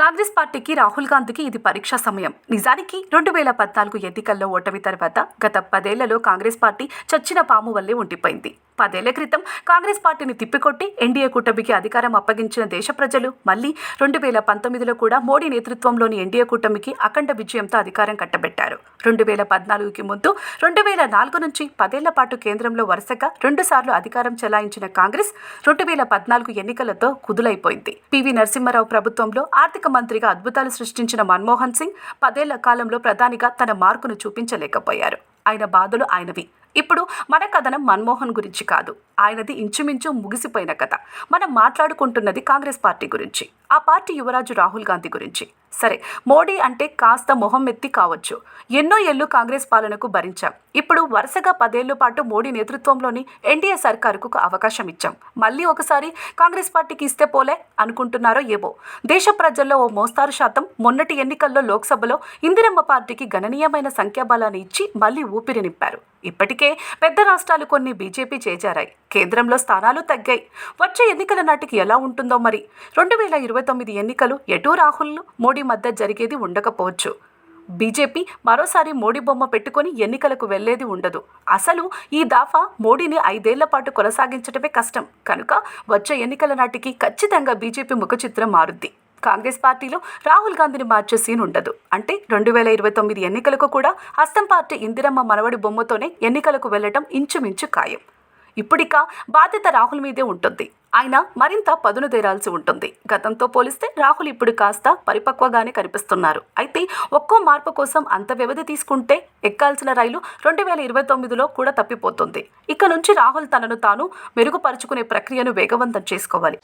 కాంగ్రెస్ పార్టీకి రాహుల్ గాంధీకి ఇది పరీక్షా సమయం. నిజానికి రెండు వేల పద్నాలుగు ఎన్నికల్లో ఓటమి తర్వాత గత పదేళ్ళలో కాంగ్రెస్ పార్టీ చచ్చిన పాము వల్లే ఉండిపోయింది. పదేళ్ళ క్రితం కాంగ్రెస్ పార్టీని తిప్పికొట్టి ఎన్డీఏ కూటమికి అధికారం అప్పగించిన దేశ ప్రజలు మళ్ళీ రెండు వేల పంతొమ్మిదిలో కూడా మోడీ నేతృత్వంలోని ఎన్డీఏ కూటమికి అఖండ విజయంతో అధికారం కట్టబెట్టారు. రెండు వేల పద్నాలుగుకి ముందు రెండు వేల నాలుగు నుంచి పదేళ్ళ పాటు కేంద్రంలో వరుసగా రెండుసార్లు అధికారం చెలాయించిన కాంగ్రెస్ రెండు వేల పద్నాలుగు ఎన్నికలతో కుదులైపోయింది. పివి నరసింహారావు ప్రభుత్వంలో ఆర్థిక మంత్రిగా అద్భుతాలు సృష్టించిన మన్మోహన్ సింగ్ పదేళ్ళ కాలంలో ప్రధానిగా తన మార్కును చూపించలేకపోయారు. ఆయన బాధలు ఆయనవి. ఇప్పుడు మన కథనం మన్మోహన్ గురించి కాదు. ఆయనది ఇంచుమించు ముగిసిపోయిన కథ. మనం మాట్లాడుకుంటున్నది కాంగ్రెస్ పార్టీ గురించి ఆ పార్టీ యువరాజు రాహుల్ గాంధీ గురించి. సరే మోడీ అంటే కాస్త మొహం ఎత్తి కావచ్చు. ఎన్నో ఏళ్ళు కాంగ్రెస్ పాలనకు భరించాం. ఇప్పుడు వరుసగా పదేళ్ళ పాటు మోడీ నేతృత్వంలోని ఎన్డీఏ సర్కారుకు అవకాశం ఇచ్చాం. మళ్ళీ ఒకసారి కాంగ్రెస్ పార్టీకి ఇస్తే పోలే అనుకుంటున్నారో ఏవో దేశ ప్రజల్లో ఓ మోస్తారు శాతం మొన్నటి ఎన్నికల్లో లోక్సభలో ఇందిరమ్మ పార్టీకి గణనీయమైన సంఖ్యాబలాన్ని ఇచ్చి మళ్ళీ ఊపిరి నింపారు. ఇప్పటికే పెద్ద రాష్ట్రాలు కొన్ని బీజేపీ చేజారాయి. కేంద్రంలో స్థానాలు తగ్గాయి. వచ్చే ఎన్నికల నాటికి ఎలా ఉంటుందో మరి. రెండు వేల ఇరవై తొమ్మిది ఎన్నికలు ఎటూ రాహుల్ మోడీ మధ్య జరిగేది ఉండకపోవచ్చు. బీజేపీ మరోసారి మోడీ బొమ్మ పెట్టుకొని ఎన్నికలకు వెళ్ళేది ఉండదు. అసలు ఈ దాఫా మోడీని ఐదేళ్ళ పాటు కొనసాగించడమే కష్టం. కనుక వచ్చే ఎన్నికల నాటికి ఖచ్చితంగా బీజేపీ ముఖ చిత్రం మారుద్ది. కాంగ్రెస్ పార్టీలో రాహుల్ గాంధీని మార్చే సీన్ ఉండదు. అంటే రెండు వేల ఇరవై తొమ్మిది ఎన్నికలకు కూడా హస్తం పార్టీ ఇందిరమ్మ మనవడి బొమ్మతోనే ఎన్నికలకు వెళ్ళడం ఇంచుమించు ఖాయం. ఇప్పుడిక బాధ్యత రాహుల్ మీదే ఉంటుంది. ఆయన మరింత పదును తీరాల్సి ఉంటుంది. గతంతో పోలిస్తే రాహుల్ ఇప్పుడు కాస్త పరిపక్వగానే కనిపిస్తున్నారు. అయితే ఒక్కో మార్పు కోసం అంత వ్యవధి తీసుకుంటే ఎక్కాల్సిన రైలు రెండు వేల ఇరవై తొమ్మిదిలో కూడా తప్పిపోతుంది. ఇక నుంచి రాహుల్ తనను తాను మెరుగుపరుచుకునే ప్రక్రియను వేగవంతం చేసుకోవాలి.